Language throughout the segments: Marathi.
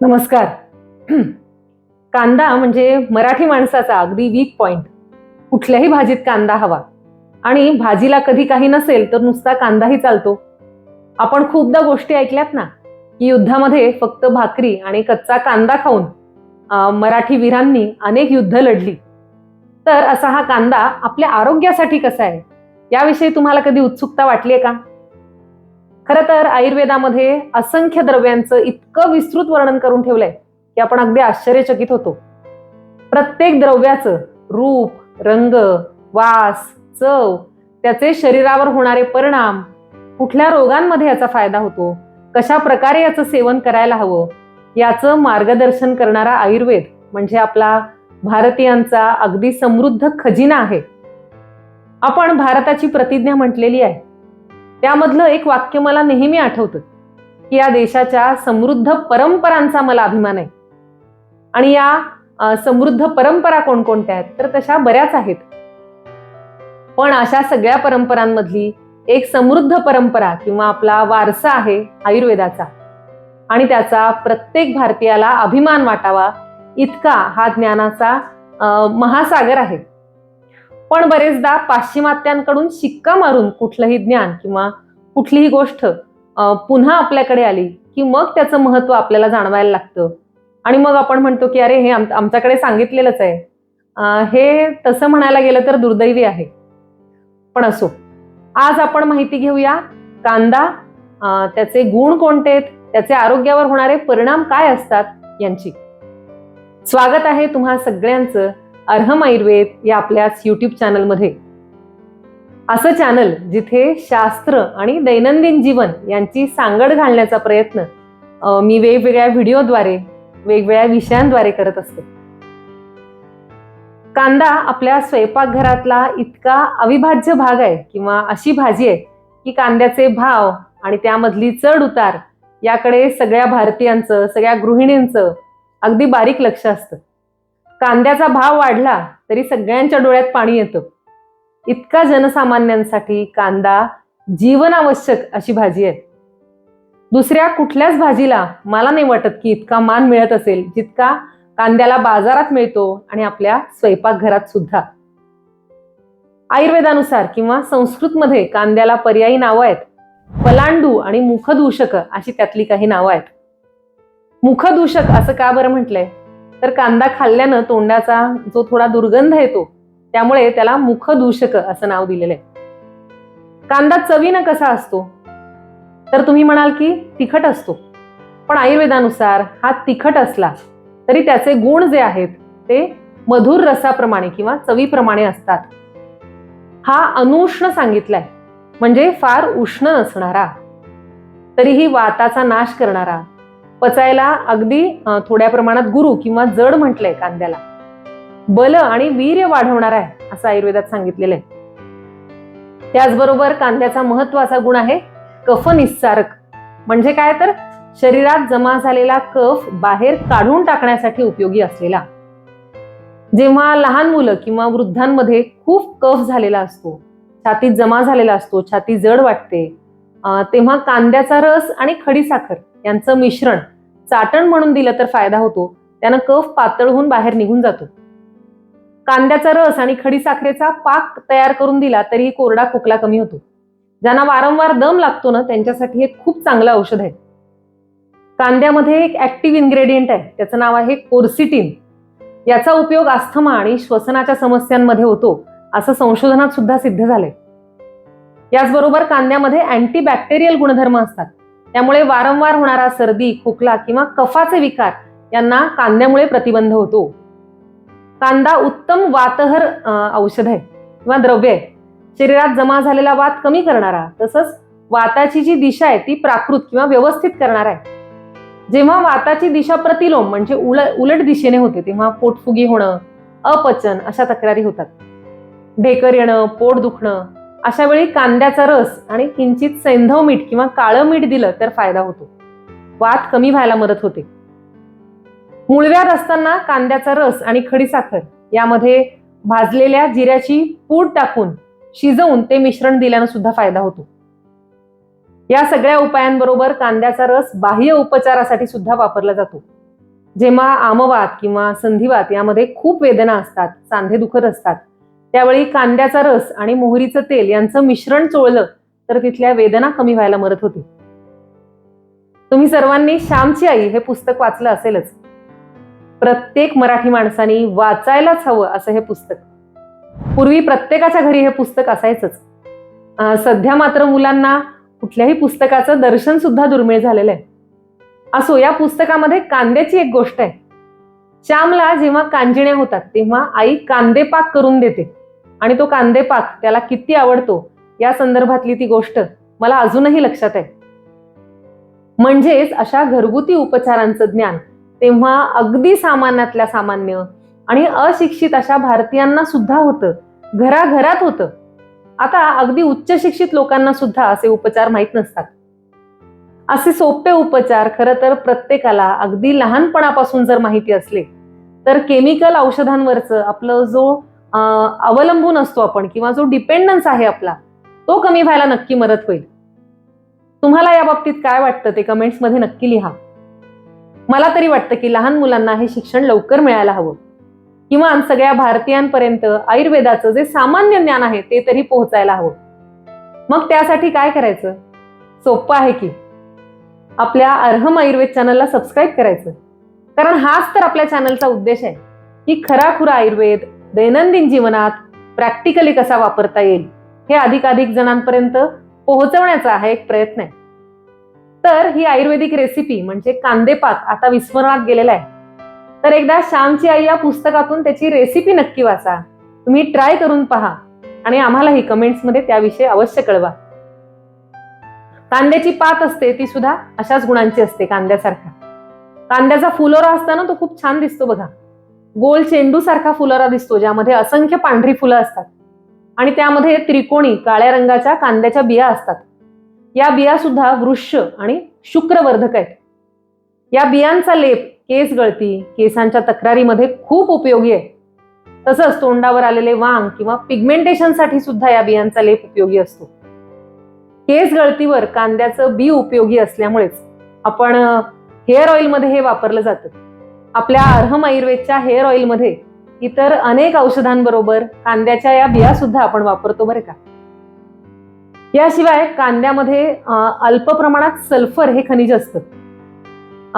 नमस्कार. कांदा म्हणजे मराठी माणसाचा अगदी वीक पॉइंट कुठल्याही भाजीत कांदा हवा. आणि भाजीला कधी काही नसेल तर नुसता कांदाही चालतो. आपण खूपदा गोष्टी ऐकल्यात ना की युद्धामध्ये फक्त भाकरी आणि कच्चा कांदा खाऊन मराठी वीरांनी अनेक युद्ध लढली. तर असा हा कांदा आपल्या आरोग्यासाठी कसा आहे? याविषयी तुम्हाला कधी उत्सुकता वाटली आहे का? खरं तर आयुर्वेदामध्ये असंख्य द्रव्यांचं इतकं विस्तृत वर्णन करून ठेवलंय की आपण अगदी आश्चर्यचकित होतो. प्रत्येक द्रव्याचं रूप रंग वास चव त्याचे शरीरावर होणारे परिणाम कुठल्या रोगांमध्ये याचा फायदा होतो कशा प्रकारे याचं सेवन करायला हवं याचं मार्गदर्शन करणारा आयुर्वेद म्हणजे आपला भारतीयांचा अगदी समृद्ध खजिना आहे. आपण भारताची प्रतिज्ञा म्हटलेली आहे त्यामधलं एक वाक्य मला नेहमी आठवतं की या देशाच्या समृद्ध परंपरांचा मला अभिमान आहे. आणि या समृद्ध परंपरा कोणकोणत्या आहेत? तर तशा बऱ्याच आहेत. पण अशा सगळ्या परंपरांमधली एक समृद्ध परंपरा किंवा आपला वारसा आहे आयुर्वेदाचा. आणि त्याचा प्रत्येक भारतीयाला अभिमान वाटावा इतका हा ज्ञानाचा महासागर आहे. पण बरेचदा पाश्चिमात्यांकडून शिक्का मारून कुठलंही ज्ञान किंवा कुठलीही गोष्ट पुन्हा आपल्याकडे आली की मग त्याचं महत्त्व आपल्याला जाणवायला लागतं. आणि मग आपण म्हणतो की अरे हे आम- आमच्याकडे सांगितलेलंच आहे. हे तसं म्हणायला गेलं तर दुर्दैवी आहे. पण असो. आज आपण माहिती घेऊया कांदा त्याचे गुण कोणते त्याचे आरोग्यावर होणारे परिणाम काय असतात यांची. स्वागत आहे तुम्हा सगळ्यांचं अर्हम आयुर्वेद या आपल्याच यूट्यूब चॅनलमध्ये असं चॅनल जिथे शास्त्र आणि दैनंदिन जीवन यांची सांगड घालण्याचा प्रयत्न मी वेगवेगळ्या व्हिडिओद्वारे वेगवेगळ्या विषयांद्वारे करत असते. कांदा आपल्या स्वयंपाकघरातला इतका अविभाज्य भाग आहे किंवा अशी भाजी आहे की कांद्याचे भाव आणि त्यामधली चढ उतार याकडे सगळ्या भारतीयांचं सगळ्या गृहिणींचं अगदी बारीक लक्ष असतं. कांद्याचा भाव वाढला तरी सगळ्यांच्या डोळ्यात पाणी येतं. इतका जनसामान्यांसाठी कांदा जीवनावश्यक अशी भाजी आहे. दुसऱ्या कुठल्याच भाजीला मला नाही वाटत की इतका मान मिळत असेल जितका कांद्याला बाजारात मिळतो आणि आपल्या स्वयंपाकघरात सुद्धा. आयुर्वेदानुसार किंवा संस्कृतमध्ये कांद्याला पर्यायी नावं आहेत. पलांडू आणि मुखदूषक अशी त्यातली काही नावं आहेत. मुखदूषक असं का बरं म्हटलंय? तर कांदा खाल्ल्यानं तोंडाचा जो थोडा दुर्गंध येतो त्यामुळे त्याला मुखदूषक असं नाव दिलेलं आहे. कांदा चवीनं कसा असतो? तर तुम्ही म्हणाल की तिखट असतो. पण आयुर्वेदानुसार हा तिखट असला तरी त्याचे गुण जे आहेत ते मधुर रसाप्रमाणे किंवा चवीप्रमाणे असतात. हा अनुष्ण सांगितलाय म्हणजे फार उष्ण नसणारा तरीही वाताचा नाश करणारा पचायला अगदी थोड्या प्रमाणात गुरु किंवा जड म्हटलंय कांद्याला. बल आणि वीर्य वाढवणार आहे असं आयुर्वेदात सांगितलेलं आहे. त्याचबरोबर कांद्याचा महत्त्वाचा गुण आहे कफ निस्सारक. म्हणजे काय तर? शरीरात जमा झालेला कफ बाहेर काढून टाकण्यासाठी उपयोगी असलेला. जेव्हा लहान मुलं किंवा वृद्धांमध्ये खूप कफ झालेला असतो छातीत जमा झालेला असतो छाती जड वाटते तेव्हा कांद्याचा रस आणि खडीसाखर यांचं मिश्रण चाटण म्हणून दिलं तर फायदा होतो. त्यानं कफ पातळ होऊन बाहेर निघून जातो. कांद्याचा रस आणि खडीसाखरेचा पाक तयार करून दिला तरीही कोरडा खोकला कमी होतो. ज्यांना वारंवार दम लागतो ना त्यांच्यासाठी हे खूप चांगलं औषध आहे. कांद्यामध्ये एक ऍक्टिव्ह इन्ग्रेडियंट आहे. त्याचं नाव आहे कोर्सिटिन याचा उपयोग अस्थमा आणि श्वसनाच्या समस्यांमध्ये होतो असं संशोधनात सुद्धा सिद्ध झालंय. याचबरोबर कांद्यामध्ये अँटीबॅक्टेरियल गुणधर्म असतात. त्यामुळे वारंवार होणारा सर्दी खोकला किंवा कफाचे विकार यांना कांद्यामुळे प्रतिबंध होतो. कांदा उत्तम वातहर औषध आहे किंवा द्रव्य आहे. शरीरात जमा झालेला वात कमी करणारा तसंच वाताची जी दिशा आहे ती प्राकृत किंवा व्यवस्थित करणार आहे. जेव्हा वाताची दिशा प्रतिलोम म्हणजे उल उलट दिशेने होते तेव्हा पोटफुगी होणं अपचन अशा तक्रारी होतात. ढेकर येणं पोट दुखणं अशा वेळी कांद्याचा रस आणि किंचित सैंधव मीठ किंवा काळं मीठ दिलं तर फायदा होतो. वात कमी व्हायला मदत होते. मुळव्यात असताना कांद्याचा रस आणि खडीसाखर यामध्ये भाजलेल्या जिऱ्याची पूड टाकून शिजवून ते मिश्रण दिल्यानं सुद्धा फायदा होतो. या सगळ्या उपायांबरोबर कांद्याचा रस बाह्य उपचारासाठी सुद्धा वापरला जातो. जेव्हा आमवात किंवा संधिवात यामध्ये खूप वेदना असतात सांधे दुखत असतात त्यावेळी कांद्याचा रस आणि मोहरीचं तेल यांचं मिश्रण चोळलं तर तिथल्या वेदना कमी व्हायला मदत होती. तुम्ही सर्वांनी श्यामची आई हे पुस्तक वाचलं असेलच. प्रत्येक मराठी माणसानी वाचायलाच हवं असं हे पुस्तक. पूर्वी प्रत्येकाच्या घरी हे पुस्तक असायचंच. सध्या मात्र मुलांना कुठल्याही पुस्तकाचं दर्शन सुद्धा दुर्मिळ झालेलं आहे. असो या पुस्तकामध्ये कांद्याची एक गोष्ट आहे. श्यामला जेव्हा कांजिण्या होतात तेव्हा आई कांदेपाक करून देते. आणि तो कांदेपाक त्याला किती आवडतो या संदर्भातली ती गोष्ट मला अजूनही लक्षात आहे. म्हणजेच अशा घरगुती उपचारांचं ज्ञान तेव्हा अगदी सामान्यातल्या सामान्य आणि अशिक्षित अशा भारतीयांना सुद्धा होतं घराघरात होतं. आता अगदी उच्च शिक्षित लोकांना सुद्धा असे उपचार माहीत नसतात. असे सोपे उपचार खरं तर प्रत्येकाला अगदी लहानपणापासून जर माहिती असले तर केमिकल औषधांवरचं आपलं जो अवलंबून असतो आपण किंवा जो डिपेंडन्स आहे आपला तो कमी व्हायला नक्की मदत होईल. तुम्हाला या बाबतीत काय वाटतं ते कमेंट्समध्ये नक्की लिहा. मला तरी वाटतं की लहान मुलांना हे शिक्षण लवकर मिळायला हवं. किमान सगळ्या भारतीयांपर्यंत आयुर्वेदाचं जे सामान्य ज्ञान आहे ते तरी पोहोचायला हवं. मग त्यासाठी काय करायचं? सोपं आहे की आपल्या अर्हम आयुर्वेद चॅनलला सबस्क्राईब करायचं. कारण हाच तर आपल्या चॅनलचा उद्देश आहे की खरा खुरा आयुर्वेद दैनंदिन जीवनात प्रॅक्टिकली कसा वापरता येईल हे अधिकाधिक जणांपर्यंत पोहोचवण्याचा हा एक प्रयत्न आहे. तर ही आयुर्वेदिक रेसिपी म्हणजे कांदेपाक आता विस्मरणात गेलेला आहे. तर एकदा श्यामची आई या पुस्तकातून त्याची रेसिपी नक्की वाचा. तुम्ही ट्राय करून पहा आणि आम्हालाही कमेंट्समध्ये त्याविषयी अवश्य कळवा. कांद्याची पात असते ती सुद्धा अशाच गुणांची असते कांद्यासारख्या कांद्याचा फुलोरा असताना तो खूप छान दिसतो बघा. गोल चेंडू सारखा फुलारा दिसतो ज्यामध्ये असंख्य पांढरी फुलं असतात. आणि त्यामध्ये त्रिकोणी काळ्या रंगाच्या कांद्याच्या बिया असतात. या बिया सुद्धा वृक्ष आणि शुक्रवर्धक आहेत. या बियांचा लेप केस गळती केसांच्या तक्रारीमध्ये खूप उपयोगी आहे. तसंच तोंडावर आलेले वांग किंवा पिगमेंटेशनसाठी सुद्धा या बियांचा लेप उपयोगी असतो. केस गळतीवर कांद्याचं बी उपयोगी असल्यामुळेच आपण हेअर ऑइलमध्ये हे वापरलं जातं. आपल्या अर्हम आयुर्वेदच्या हेअर ऑइलमध्ये इतर अनेक औषधांबरोबर कांद्याच्या या बिया सुद्धा आपण वापरतो बरं का? याशिवाय कांद्यामध्ये अल्प प्रमाणात सल्फर हे खनिज असतं.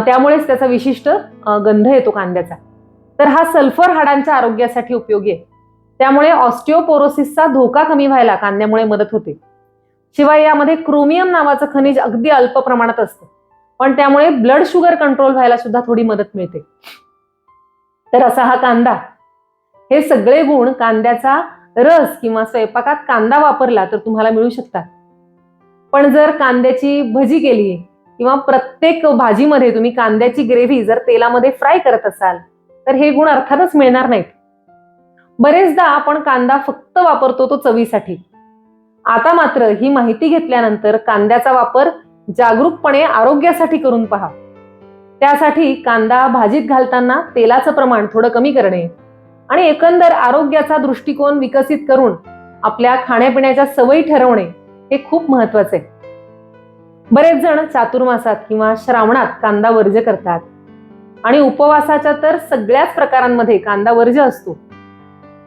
त्यामुळेच त्याचा विशिष्ट गंध येतो कांद्याचा. तर हा सल्फर हाडांच्या आरोग्यासाठी उपयोगी आहे. त्यामुळे ऑस्टिओपोरोसिसचा धोका कमी व्हायला कांद्यामुळे मदत होते. शिवाय यामध्ये क्रोमियम नावाचं खनिज अगदी अल्प प्रमाणात असतं. पण त्यामुळे ब्लड शुगर कंट्रोल व्हायला सुद्धा थोडी मदत मिळते. तर असा हा कांदा. हे सगळे गुण कांद्याचा रस किंवा स्वयंपाकात कांदा वापरला तर तुम्हाला मिळू शकतात. पण जर कांद्याची भजी केली किंवा प्रत्येक भाजीमध्ये तुम्ही कांद्याची ग्रेव्ही जर तेलामध्ये फ्राय करत असाल तर हे गुण अर्थातच मिळणार नाहीत. बरेचदा आपण कांदा फक्त वापरतो तो चवीसाठी. आता मात्र ही माहिती घेतल्यानंतर कांद्याचा वापर जागरूकपणे आरोग्यासाठी करून पहा. त्यासाठी कांदा भाजीत घालताना तेलाचं प्रमाण थोडं कमी करणे आणि एकंदर आरोग्याचा दृष्टिकोन विकसित करून आपल्या खाण्यापिण्याच्या सवयी ठरवणे हे खूप महत्त्वाचे आहे बरेच जण चातुर्मासात किंवा श्रावणात कांदा वर्ज करतात आणि उपवासाच्या तर सगळ्याच प्रकारांमध्ये कांदा वर्ज असतो.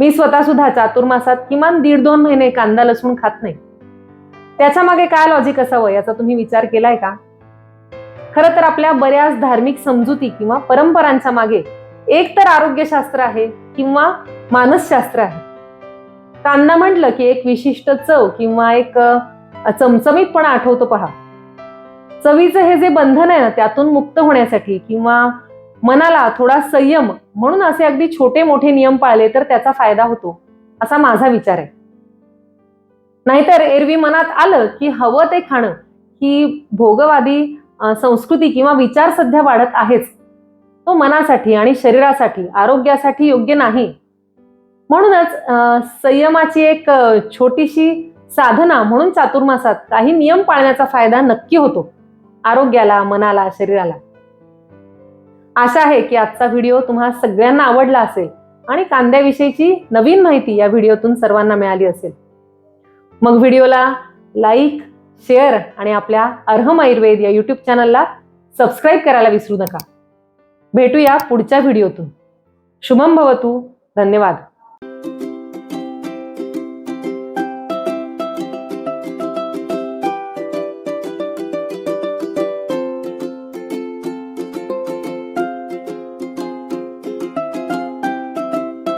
मी स्वतः सुद्धा चातुर्मासात किमान दीड दोन महिने कांदा लसूण खात नाही. त्याच्यामागे काय लॉजिक असावं याचा तुम्ही विचार केलाय का? खरं तर आपल्या बऱ्याच धार्मिक समजुती किंवा परंपरांच्या मागे एक तर आरोग्यशास्त्र आहे किंवा मानसशास्त्र आहे. कांदा म्हटलं की एक विशिष्ट चव किंवा एक चमचमीतपणा आठवतो पहा. चवीचं हे जे बंधन आहे ना त्यातून मुक्त होण्यासाठी किंवा मनाला थोडा संयम म्हणून असे अगदी छोटे मोठे नियम पाळले तर त्याचा फायदा होतो असा माझा विचार आहे. नाहीतर एरवी मनात आलं की हवं ते खाणं ही भोगवादी संस्कृती किंवा विचार सध्या वाढत आहेच. तो मनासाठी आणि शरीरासाठी आरोग्यासाठी योग्य नाही. म्हणूनच संयमाची एक छोटीशी साधना म्हणून चातुर्मासात काही नियम पाळण्याचा फायदा नक्की होतो. आरोग्याला मनाला शरीराला. आशा आहे की आजचा व्हिडिओ तुम्हा सगळ्यांना आवडला असेल आणि कांद्याविषयीची नवीन माहिती या व्हिडिओतून सर्वांना मिळाली असेल. मग व्हिडिओला लाईक शेअर आणि आपल्या अर्हम आयुर्वेद या यूट्यूब चॅनलला सबस्क्राईब करायला विसरू नका. भेटूया पुढच्या व्हिडिओतून. शुभम भवतू. धन्यवाद.